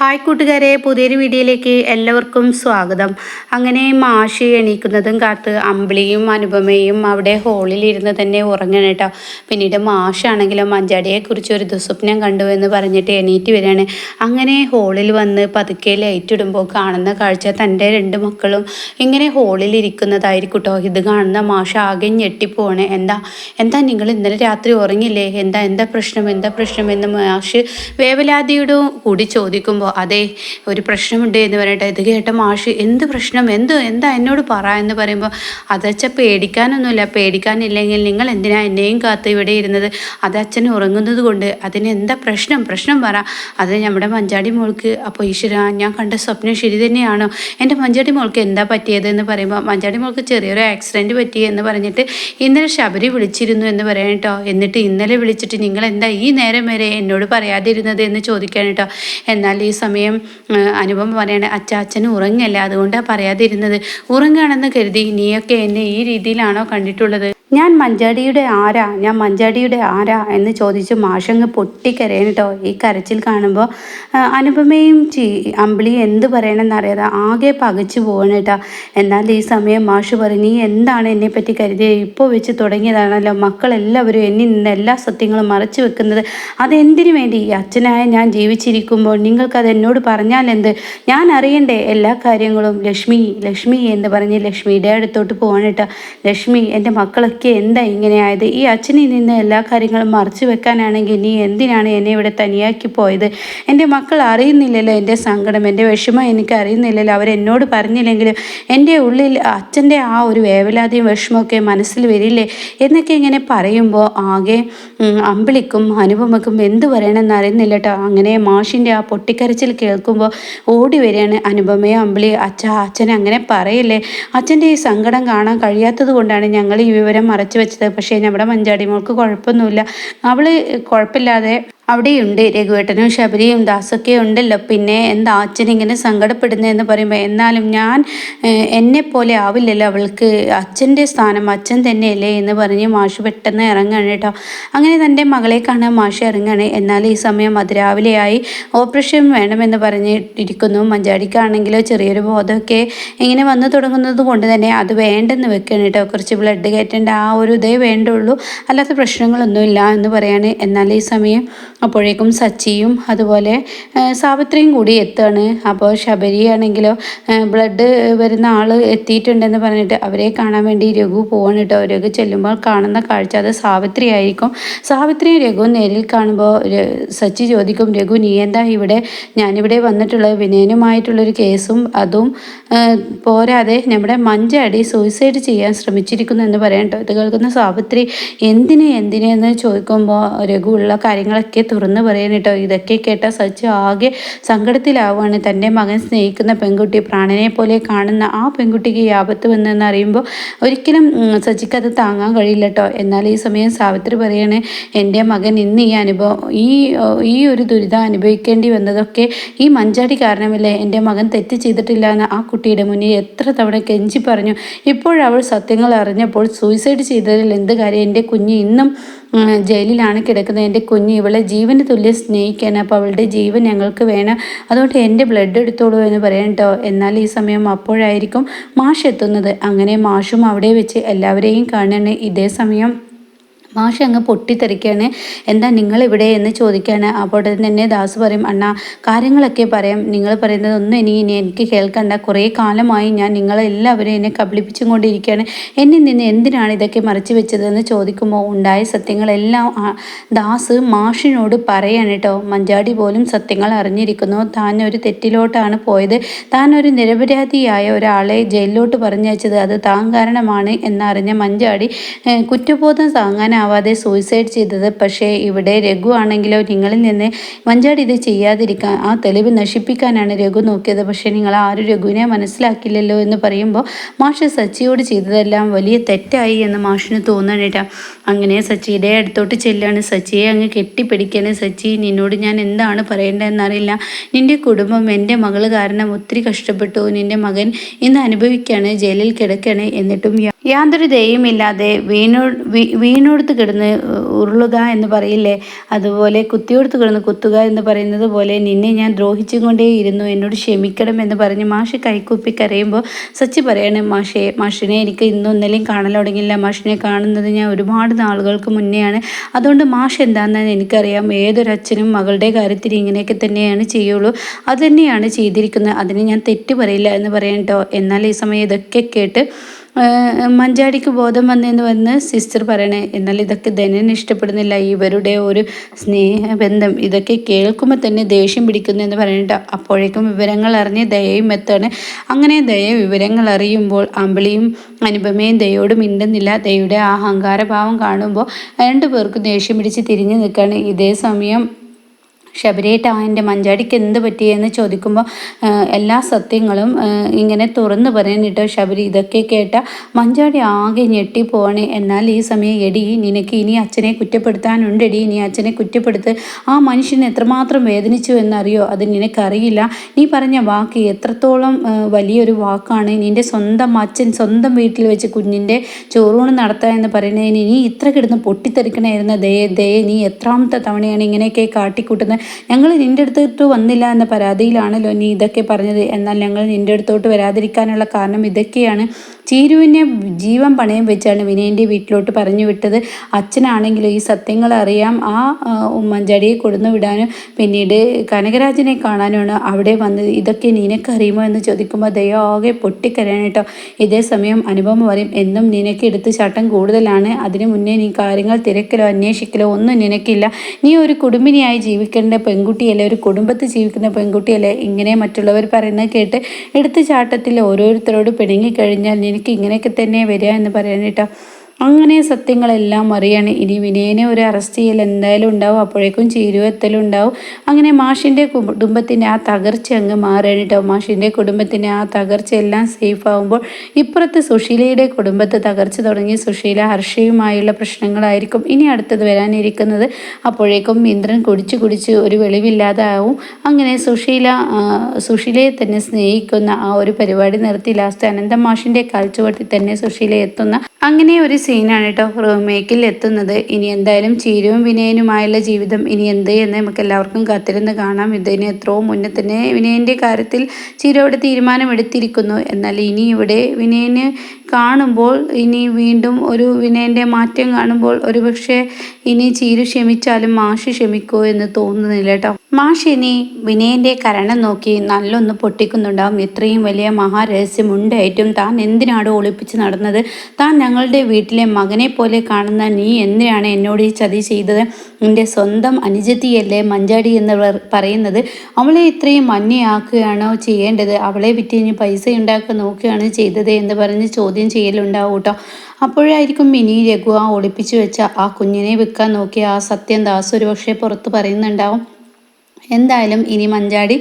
Hi കൂട്ടുകാരെ പുതിയൊരു വീഡിയോയിലേക്ക് എല്ലാവർക്കും സ്വാഗതം. അങ്ങനെ മാഷി എണീക്കുന്നതും കാത്ത് അമ്പിളിയും അനുപമയും അവിടെ ഹോളിൽ ഇരുന്ന് തന്നെ ഉറങ്ങണം കേട്ടോ. പിന്നീട് മാഷാണെങ്കിലും മഞ്ചാടിയെക്കുറിച്ച് ഒരു ദുസ്വപ്നം കണ്ടു എന്ന് പറഞ്ഞിട്ട് എണീറ്റ് വരികയാണ്. അങ്ങനെ ഹോളിൽ വന്ന് പതുക്കെ ലൈറ്റ് ഇടുമ്പോൾ കാണുന്ന കാഴ്ച തന്റെ രണ്ട് മക്കളും ഇങ്ങനെ ഹോളിൽ ഇരിക്കുന്നതായിരിക്കും കേട്ടോ. ഇത് കാണുന്ന മാഷ ആകെ ഞെട്ടിപ്പോണേ എന്താ എന്താ നിങ്ങൾ ഇന്നലെ രാത്രി ഉറങ്ങില്ലേ എന്താ എന്താ പ്രശ്നം എന്താ പ്രശ്നം എന്ന് മാഷ് വേവലാതിയുടെ കൂടി ചോദിക്കുമ്പോൾ അതെ ഒരു പ്രശ്നമുണ്ട് എന്ന് പറയട്ടെ. ഇത് കേട്ട മാഷ് എന്ത് പ്രശ്നം? എന്ത് എന്താ എന്നോട് പറ എന്ന് പറയുമ്പോൾ അതച്ച പേടിക്കാനൊന്നുമില്ല. പേടിക്കാനില്ലെങ്കിൽ നിങ്ങൾ എന്തിനാ എന്നെയും കാത്ത് ഇവിടെ ഇരുന്നത്? അത് അച്ഛൻ ഉറങ്ങുന്നത് കൊണ്ട് അതിന് എന്താ പ്രശ്നം? പ്രശ്നം പറ. അത് നമ്മുടെ മഞ്ചാടി മോൾക്ക്. അപ്പോൾ ഈശ്വര ഞാൻ കണ്ട സ്വപ്നം ശരി തന്നെയാണോ? എന്റെ മഞ്ചാടി മോൾക്ക് എന്താ പറ്റിയത് എന്ന് പറയുമ്പോൾ മഞ്ചാടി മോൾക്ക് ചെറിയൊരു ആക്സിഡന്റ് പറ്റി എന്ന് പറഞ്ഞിട്ട് ഇന്നലെ ശബരി വിളിച്ചിരുന്നു എന്ന് പറയാൻ കേട്ടോ. എന്നിട്ട് ഇന്നലെ വിളിച്ചിട്ട് നിങ്ങൾ എന്താ ഈ നേരം വരെ എന്നോട് പറയാതിരുന്നത് എന്ന് ചോദിക്കാൻ കേട്ടോ. എന്നാൽ ഈ സമയം അനുപമ പറയണ അച്ഛന് ഉറങ്ങല്ല? അതുകൊണ്ടാണ് പറയാതിരുന്നത്. ഉറങ്ങാണെന്ന് കരുതി നീയൊക്കെ എന്നെ ഈ രീതിയിലാണോ കണ്ടിട്ടുള്ളത്? ഞാൻ മഞ്ചാടിയുടെ ആരാ? ഞാൻ മഞ്ചാടിയുടെ ആരാ? എന്ന് ചോദിച്ച് മാഷങ്ങ് പൊട്ടിക്കരയണം കേട്ടോ ഈ കരച്ചിൽ കാണുമ്പോൾ അനുപമയും ചീ അമ്പിളി എന്ത് പറയണമെന്നറിയാതെ ആകെ പകച്ചു പോകണം കേട്ടോ. എന്നാൽ ഈ സമയം മാഷ് പറഞ്ഞ് നീ എന്താണ് എന്നെപ്പറ്റി കരുതിയത് ഇപ്പോൾ വെച്ച് തുടങ്ങിയതാണല്ലോ. മക്കളെല്ലാവരും എന്നിൽ നിന്ന് എല്ലാ സത്യങ്ങളും മറച്ചു വെക്കുന്നത്. അതെന്തിനു വേണ്ടി? ഈ അച്ഛനായ ഞാൻ ജീവിച്ചിരിക്കുമ്പോൾ നിങ്ങൾക്കത് എന്നോട് പറഞ്ഞാൽ എന്ത്? ഞാൻ അറിയണ്ടേ എല്ലാ കാര്യങ്ങളും? ലക്ഷ്മി ലക്ഷ്മി എന്ന് പറഞ്ഞ് ലക്ഷ്മിയുടെ അടുത്തോട്ട് പോകണം കേട്ടോ. ലക്ഷ്മി എന്റെ മക്കളൊക്കെ എനിക്ക് എന്താ ഇങ്ങനെയായത്? ഈ അച്ഛനിൽ നിന്ന് എല്ലാ കാര്യങ്ങളും മറച്ചു വെക്കാനാണെങ്കിൽ നീ എന്തിനാണ് എന്നെ ഇവിടെ തനിയാക്കി പോയത്? എന്റെ മക്കൾ അറിയുന്നില്ലല്ലോ എന്റെ സങ്കടം. എന്റെ വിഷമം എനിക്ക് അറിയുന്നില്ലല്ലോ. അവരെന്നോട് പറഞ്ഞില്ലെങ്കിലും എന്റെ ഉള്ളിൽ അച്ഛന്റെ ആ ഒരു വേവലാതിയും വിഷമമൊക്കെ മനസ്സിൽ വരില്ലേ? എന്നൊക്കെ ഇങ്ങനെ പറയുമ്പോൾ ആകെ അമ്പിളിക്കും അനുപമക്കും എന്ത് പറയണമെന്ന് അറിയുന്നില്ല കേട്ടോ. അങ്ങനെ മാഷിന്റെ ആ പൊട്ടിക്കരച്ചിൽ കേൾക്കുമ്പോൾ ഓടി വരികയാണ് അനുപമയെ അമ്പിളി അച്ഛ അച്ഛൻ അങ്ങനെ പറയില്ലേ? അച്ഛന്റെ ഈ സങ്കടം കാണാൻ കഴിയാത്തത് കൊണ്ടാണ് ഞങ്ങൾ ഈ വിവരം മറച്ചു വെച്ചത്. പക്ഷേ നമ്മുടെ മഞ്ചാടി മോൾക്ക് കുഴപ്പമൊന്നുമില്ല. അവൾ കുഴപ്പമില്ലാതെ അവിടെയുണ്ട്. രഘുവേട്ടനും ശബരിയും ദാസൊക്കെ ഉണ്ടല്ലോ പിന്നെ എന്താ അച്ഛൻ ഇങ്ങനെ സങ്കടപ്പെടുന്നതെന്ന് പറയുമ്പോൾ എന്നാലും ഞാൻ എന്നെ പോലെ ആവില്ലല്ലോ അവൾക്ക്. അച്ഛന്റെ സ്ഥാനം അച്ഛൻ തന്നെയല്ലേ എന്ന് പറഞ്ഞ് മാഷ് പെട്ടെന്ന് ഇറങ്ങുകയാണ് കേട്ടോ. അങ്ങനെ തന്റെ മകളെ കാണാൻ മാഷ് ഇറങ്ങുകയാണ് എന്നാൽ ഈ സമയം അതിരാവിലെയായി. ഓപ്പറേഷൻ വേണമെന്ന് പറഞ്ഞിരിക്കുന്നു മഞ്ചാടിക്കാണെങ്കിലോ ചെറിയൊരു ബോധമൊക്കെ ഇങ്ങനെ വന്നു തുടങ്ങുന്നത് കൊണ്ട് തന്നെ അത് വേണ്ടെന്ന് വെക്കുകയാണ് കേട്ടോ. കുറച്ച് ബ്ലഡ് കയറ്റേണ്ട ആ ഒരു ഇതേ വേണ്ടുള്ളൂ. അല്ലാത്ത പ്രശ്നങ്ങളൊന്നുമില്ല എന്ന് പറയാണ്. എന്നാൽ ഈ സമയം അപ്പോഴേക്കും സച്ചിയും അതുപോലെ സാവിത്രിയും കൂടി എത്തുകയാണ് അപ്പോൾ ശബരിയാണെങ്കിലോ ബ്ലഡ് വരുന്ന ആൾ എത്തിയിട്ടുണ്ടെന്ന് പറഞ്ഞിട്ട് അവരെ കാണാൻ വേണ്ടി രഘു പോവാണ് കേട്ടോ. രഘു ചെല്ലുമ്പോൾ കാണുന്ന കാഴ്ച അത് സാവിത്രി ആയിരിക്കും. സാവിത്രിയും രഘുവും നേരിൽ കാണുമ്പോൾ സച്ചി ചോദിക്കും രഘു നീ എന്താ ഇവിടെ? ഞാനിവിടെ വന്നിട്ടുള്ള വിനയനുമായിട്ടുള്ളൊരു കേസും അതും പോരാതെ നമ്മുടെ മഞ്ചാടി സൂയിസൈഡ് ചെയ്യാൻ ശ്രമിച്ചിരിക്കുന്നു എന്ന് പറയാം കേട്ടോ. ഇത് കേൾക്കുന്ന സാവിത്രി എന്തിനെ എന്തിനെന്ന് ചോദിക്കുമ്പോൾ രഘു ഉള്ള കാര്യങ്ങളൊക്കെ തുറന്നു പറയാൻ കേട്ടോ. ഇതൊക്കെ കേട്ട സച്ചു ആകെ സങ്കടത്തിലാവുകയാണ്. തന്റെ മകൻ സ്നേഹിക്കുന്ന പെൺകുട്ടി പ്രാണനെ പോലെ കാണുന്ന ആ പെൺകുട്ടിക്ക് ആപത്ത് വന്നെന്ന് അറിയുമ്പോൾ ഒരിക്കലും സച്ചിക്ക് അത് താങ്ങാൻ കഴിയില്ല കേട്ടോ. എന്നാൽ ഈ സമയം സാവിത്രി പറയാണ് എന്റെ മകൻ ഇന്ന് ഈ അനുഭവം ഈ ഈ ഒരു ദുരിതം അനുഭവിക്കേണ്ടി വന്നതൊക്കെ ഈ മഞ്ചാടി കാരണമല്ലേ? എന്റെ മകൻ തെറ്റ് ചെയ്തിട്ടില്ല എന്ന് ആ കുട്ടിയുടെ മുന്നിൽ എത്ര തവണ കെഞ്ചി പറഞ്ഞു. ഇപ്പോഴവൾ സത്യങ്ങൾ അറിഞ്ഞപ്പോൾ സൂയിസൈഡ് ചെയ്തതിൽ എന്ത് കാര്യം? എന്റെ കുഞ്ഞ് ഇന്നും ജയിലിലാണ് കിടക്കുന്നത്. എന്റെ കുഞ്ഞ് ഇവളെ ജീവന് തുല്യം സ്നേഹിക്കാൻ അപ്പോൾ അവളുടെ ജീവൻ ഞങ്ങൾക്ക് വേണം. അതുകൊണ്ട് എന്റെ ബ്ലഡ് എടുത്തോളൂ എന്ന് പറയാം കേട്ടോ എന്നാൽ ഈ സമയം അപ്പോഴായിരിക്കും മാഷ് എത്തുന്നത്. അങ്ങനെ മാഷും അവിടെ വെച്ച് എല്ലാവരെയും കാണുകയാണ് ഇതേ സമയം മാഷ് അങ്ങ് പൊട്ടിത്തെറിക്കാണ്. എന്താ നിങ്ങൾ ഇവിടെ എന്ന് ചോദിക്കുകയാണ് അപ്പോൾ തന്നെ ദാസ് പറയും അണ്ണ കാര്യങ്ങളൊക്കെ പറയാം. നിങ്ങൾ പറയുന്നത് ഒന്നും ഇനി ഇനി എനിക്ക് കേൾക്കണ്ട. കുറേ കാലമായി ഞാൻ നിങ്ങളെല്ലാവരും എന്നെ കബളിപ്പിച്ചും കൊണ്ടിരിക്കുകയാണ് എന്നിൽ നിന്ന് എന്തിനാണ് ഇതൊക്കെ മറച്ചു വെച്ചതെന്ന് ചോദിക്കുമ്പോൾ ഉണ്ടായ സത്യങ്ങളെല്ലാം ദാസ് മാഷിനോട് പറയാണ് കേട്ടോ മഞ്ചാടി പോലും സത്യങ്ങൾ അറിഞ്ഞിരിക്കുന്നു. താൻ ഒരു തെറ്റിലോട്ടാണ് പോയത്. താൻ ഒരു നിരപരാധിയായ ഒരാളെ ജയിലിലോട്ട് പറഞ്ഞയച്ചത്. അത് താൻ കാരണമാണ് എന്നറിഞ്ഞ മഞ്ചാടി കുറ്റബോധം താങ്ങാൻ ആവാതെ സൂയിസൈഡ് ചെയ്തത്. പക്ഷേ ഇവിടെ രഘു ആണെങ്കിലോ നിങ്ങളിൽ നിന്ന് വഞ്ചാടി ഇത് ചെയ്യാതിരിക്കാൻ ആ തെളിവ് നശിപ്പിക്കാനാണ് രഘു നോക്കിയത്. പക്ഷേ നിങ്ങൾ ആരും രഘുവിനെ മനസ്സിലാക്കില്ലല്ലോ എന്ന് പറയുമ്പോൾ മാഷ് സച്ചിയോട് ചെയ്തതെല്ലാം വലിയ തെറ്റായി എന്ന് മാഷിന് തോന്നണേട്ടാ അങ്ങനെ സച്ചിയുടെ അടുത്തോട്ട് ചെല്ലാണ്. സച്ചിയെ അങ്ങ് കെട്ടിപ്പിടിക്കാണ്. സച്ചി നിന്നോട് ഞാൻ എന്താണ് പറയേണ്ടതെന്നറിയില്ല. നിന്റെ കുടുംബം എന്റെ മകൾ കാരണം ഒത്തിരി കഷ്ടപ്പെട്ടു. നിന്റെ മകൻ ഇന്ന് അനുഭവിക്കുകയാണ് ജയിലിൽ കിടക്കണേ എന്നിട്ടും യാതൊരു ദയയുമില്ലാതെ വീണു വീണുകൊടുത്ത് കിടന്ന് ഉരുളുക എന്ന് പറയില്ലേ? അതുപോലെ കുത്തിയോടുത്ത് കിടന്ന് കുത്തുക എന്ന് പറയുന്നത് പോലെ നിന്നെ ഞാൻ ദ്രോഹിച്ചുകൊണ്ടേ ഇരുന്നു. എന്നോട് ക്ഷമിക്കണം എന്ന് പറഞ്ഞ് മാഷ് കൈക്കൂപ്പി കരയുമ്പോൾ സച്ചി പറയാണ് മാഷേ മാഷിനെ എനിക്ക് ഇന്നും ഇന്നലെയും കാണാൻ തുടങ്ങിയില്ല. മാഷിനെ കാണുന്നത് ഞാൻ ഒരുപാട് നാളുകൾക്ക് മുന്നെയാണ്. അതുകൊണ്ട് മാഷ് എന്താണെന്ന് എനിക്കറിയാം. ഏതൊരച്ഛനും മകളുടെ കാര്യത്തിൽ ഇങ്ങനെയൊക്കെ തന്നെയാണ് ചെയ്യുള്ളൂ. അത് തന്നെയാണ് ചെയ്തിരിക്കുന്നത്. അതിന് ഞാൻ തെറ്റ് പറയില്ല എന്ന് പറയാം കേട്ടോ എന്നാൽ ഈ സമയം ഇതൊക്കെ കേട്ട് മഞ്ചാടിക്ക് ബോധം വന്നതെന്ന് വന്ന് സിസ്റ്റർ പറയണേ എന്നാൽ ഇതൊക്കെ ധനന് ഇഷ്ടപ്പെടുന്നില്ല. ഇവരുടെ ഒരു സ്നേഹബന്ധം ഇതൊക്കെ കേൾക്കുമ്പോൾ തന്നെ ദേഷ്യം പിടിക്കുന്നു എന്ന് പറയണ്ട അപ്പോഴേക്കും വിവരങ്ങൾ അറിഞ്ഞ് ദയയും എത്താണ്. അങ്ങനെ ദയ വിവരങ്ങൾ അറിയുമ്പോൾ അമ്പിളിയും അനുപമയും ദയോട് മിണ്ടുന്നില്ല. ദയയുടെ ആ അഹങ്കാരഭാവം കാണുമ്പോൾ രണ്ടു പേർക്കും ദേഷ്യം പിടിച്ച് തിരിഞ്ഞു നിൽക്കുകയാണ് ഇതേ സമയം ശബരിയേട്ട എന്റെ മഞ്ചാടിക്ക് എന്ത് പറ്റിയെന്ന് ചോദിക്കുമ്പോൾ എല്ലാ സത്യങ്ങളും ഇങ്ങനെ തുറന്നു പറയാനിട്ടോ ശബരി ഇതൊക്കെ കേട്ട മഞ്ചാടി ആകെ ഞെട്ടിപ്പോവാണ് എന്നാൽ ഈ സമയം എടി നിനക്ക് ഇനി അച്ഛനെ കുറ്റപ്പെടുത്താനുണ്ടെടി ഇനി അച്ഛനെ കുറ്റപ്പെടുത്ത് ആ മനുഷ്യനെ എത്രമാത്രം വേദനിച്ചു എന്നറിയോ? അത് നിനക്കറിയില്ല. നീ പറഞ്ഞ വാക്ക് എത്രത്തോളം വലിയൊരു വാക്കാണ്. നിന്റെ സ്വന്തം അച്ഛൻ സ്വന്തം വീട്ടിൽ വെച്ച് കുഞ്ഞിന്റെ ചോറൂണ് നടത്തുക എന്ന് പറയുന്നതിന് നീ ഇത്ര കിടന്ന് പൊട്ടിത്തെറിക്കണമായിരുന്ന ദയ ദയ നീ എത്രാമത്തെ തവണയാണ് ഇങ്ങനെയൊക്കെ കാട്ടിക്കൂട്ടുന്നത്. ഞങ്ങൾ നിന്റെ അടുത്തോട്ട് വന്നില്ല എന്ന പരാതിയിലാണല്ലോ നീ ഇതൊക്കെ പറഞ്ഞത്. എന്നാൽ ഞങ്ങൾ നിന്റെ അടുത്തോട്ട് വരാതിരിക്കാനുള്ള കാരണം ഇതൊക്കെയാണ്. ചീരുവിനെ ജീവൻ പണയം വെച്ചാണ് വിനയന്റെ വീട്ടിലോട്ട് പറഞ്ഞു വിട്ടത്. അച്ഛനാണെങ്കിലും ഈ സത്യങ്ങൾ അറിയാം. ആ ഉമ്മൻചാടിയെ കൊടുന്നു വിടാനും പിന്നീട് കനകരാജനെ കാണാനുമാണ് അവിടെ വന്നത്. ഇതൊക്കെ നിനക്കറിയുമോ എന്ന് ചോദിക്കുമ്പോൾ ദയാകെ പൊട്ടിക്കരയാണ് കേട്ടോ. ഇതേ സമയം അനുഭവം പറയും എന്നും നിനക്ക് എടുത്ത് ചാട്ടം കൂടുതലാണ്. അതിനു മുന്നേ നീ കാര്യങ്ങൾ തിരക്കിലോ അന്വേഷിക്കലോ ഒന്നും നിനക്കില്ല. നീ ഒരു കുടുംബിനിയായി ജീവിക്കേണ്ട പെൺകുട്ടിയല്ലേ? ഒരു കുടുംബത്തിൽ ജീവിക്കുന്ന പെൺകുട്ടിയല്ലേ? ഇങ്ങനെ മറ്റുള്ളവർ പറയുന്നത് കേട്ട് എടുത്തു ചാട്ടത്തിൽ ഓരോരുത്തരോട് പിണങ്ങിക്കഴിഞ്ഞാൽ എനിക്ക് ഇങ്ങനെയൊക്കെ തന്നെ വരിക എന്ന് പറയാനിട്ടോ അങ്ങനെ സത്യങ്ങളെല്ലാം അറിയാണ്. ഇനി വിനയനെ ഒരു അറസ്റ്റ് ചെയ്യൽ എന്തായാലും ഉണ്ടാവും. അപ്പോഴേക്കും ചീരുവെത്തലും ഉണ്ടാവും. അങ്ങനെ മാഷിന്റെ കുടുംബത്തിന്റെ ആ തകർച്ച അങ്ങ് മാറുകയാണ് കേട്ടോ മാഷിന്റെ കുടുംബത്തിന്റെ ആ തകർച്ച എല്ലാം സേഫ് ആകുമ്പോൾ ഇപ്പുറത്ത് സുശീലയുടെ കുടുംബത്തെ തകർച്ച തുടങ്ങി സുശീല ഹർഷയുമായുള്ള പ്രശ്നങ്ങളായിരിക്കും ഇനി അടുത്തത് വരാനിരിക്കുന്നത്. അപ്പോഴേക്കും ഇന്ദ്രൻ കുടിച്ച് കുടിച്ച് ഒരു വെളിവില്ലാതെ ആവും അങ്ങനെ സുശീല സുശീലയെ തന്നെ സ്നേഹിക്കുന്ന ആ ഒരു പരിപാടി നിർത്തി. ലാസ്റ്റ് അനന്തം മാഷിന്റെ കാൽച്ചുവട്ടിൽ തന്നെ സുശീല എത്തുന്ന അങ്ങനെ ഒരു സീനാണ് കേട്ടോ റൂമേക്കിൽ എത്തുന്നത്. ഇനി എന്തായാലും ചീരുവും വിനയനുമായുള്ള ജീവിതം ഇനി എന്ത് എന്ന് നമുക്ക് എല്ലാവർക്കും കാത്തിരുന്ന് കാണാം. ഇതിന് എത്രയോ മുന്നേ തന്നെ വിനയന്റെ കാര്യത്തിൽ ചീരയുടെ തീരുമാനമെടുത്തിരിക്കുന്നു. എന്നാൽ ഇനി ഇവിടെ വിനയന് കാണുമ്പോൾ ഇനി വീണ്ടും ഒരു വിനയന്റെ മാറ്റം കാണുമ്പോൾ ഒരുപക്ഷെ ഇനി ചീരു ക്ഷമിച്ചാലും മാഷി ക്ഷമിക്കുമോ എന്ന് തോന്നുന്നില്ല കേട്ടോ മാഷി ഇനി വിനയന്റെ കരണം നോക്കി നല്ലൊന്ന് പൊട്ടിക്കുന്നുണ്ടാവും. ഇത്രയും വലിയ മഹാരഹസ്യം ഉണ്ടായിട്ടും താൻ എന്തിനാണ് ഒളിപ്പിച്ച് നടന്നത്? താൻ ഞങ്ങളുടെ വീട്ടിലെ മകനെ പോലെ കാണുന്ന നീ എന്തിനാണ് എന്നോട് ഈ ചതി ചെയ്തത്? എന്റെ സ്വന്തം അനുജത്തിയല്ലേ മഞ്ചാടി എന്ന് പറയുന്നത്? അവളെ ഇത്രയും മഞ്ഞയാക്കുകയാണോ ചെയ്യേണ്ടത്? അവളെ വിറ്റ് പൈസ ഉണ്ടാക്കാൻ നോക്കുകയാണ് ചെയ്തത് എന്ന് പറഞ്ഞ് ചോദ്യം ചെയ്യലുണ്ടാവും കേട്ടോ. അപ്പോഴായിരിക്കും മിനി രഘു ആ ഒളിപ്പിച്ചു വെച്ച ആ കുഞ്ഞിനെ വിൽക്കാൻ നോക്കിയ ആ സത്യം ദാസ് ഒരുപക്ഷെ പുറത്ത് പറയുന്നുണ്ടാവും. എന്തായാലും ഇനി മഞ്ചാടി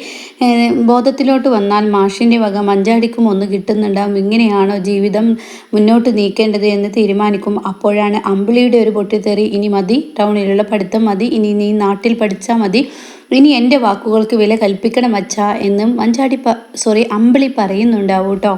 ബോധത്തിലോട്ട് വന്നാൽ മാഷിന്റെ വക മഞ്ചാടിക്കും ഒന്ന് കിട്ടുന്നുണ്ടാവും. ഇങ്ങനെയാണോ ജീവിതം മുന്നോട്ട് നീക്കേണ്ടത് എന്ന് തീരുമാനിക്കും. അപ്പോഴാണ് അമ്പിളിയുടെ ഒരു പൊട്ടിത്തെറി. ഇനി മതി ടൗണിലുള്ള പഠിത്തം മതി. ഇനി നീ നാട്ടിൽ പഠിച്ചാൽ മതി. ഇനി എന്റെ വാക്കുകൾക്ക് വില കൽപ്പിക്കണം അച്ഛ എന്നും മഞ്ചാടി സോറി അമ്പിളി പറയുന്നുണ്ടാവും കേട്ടോ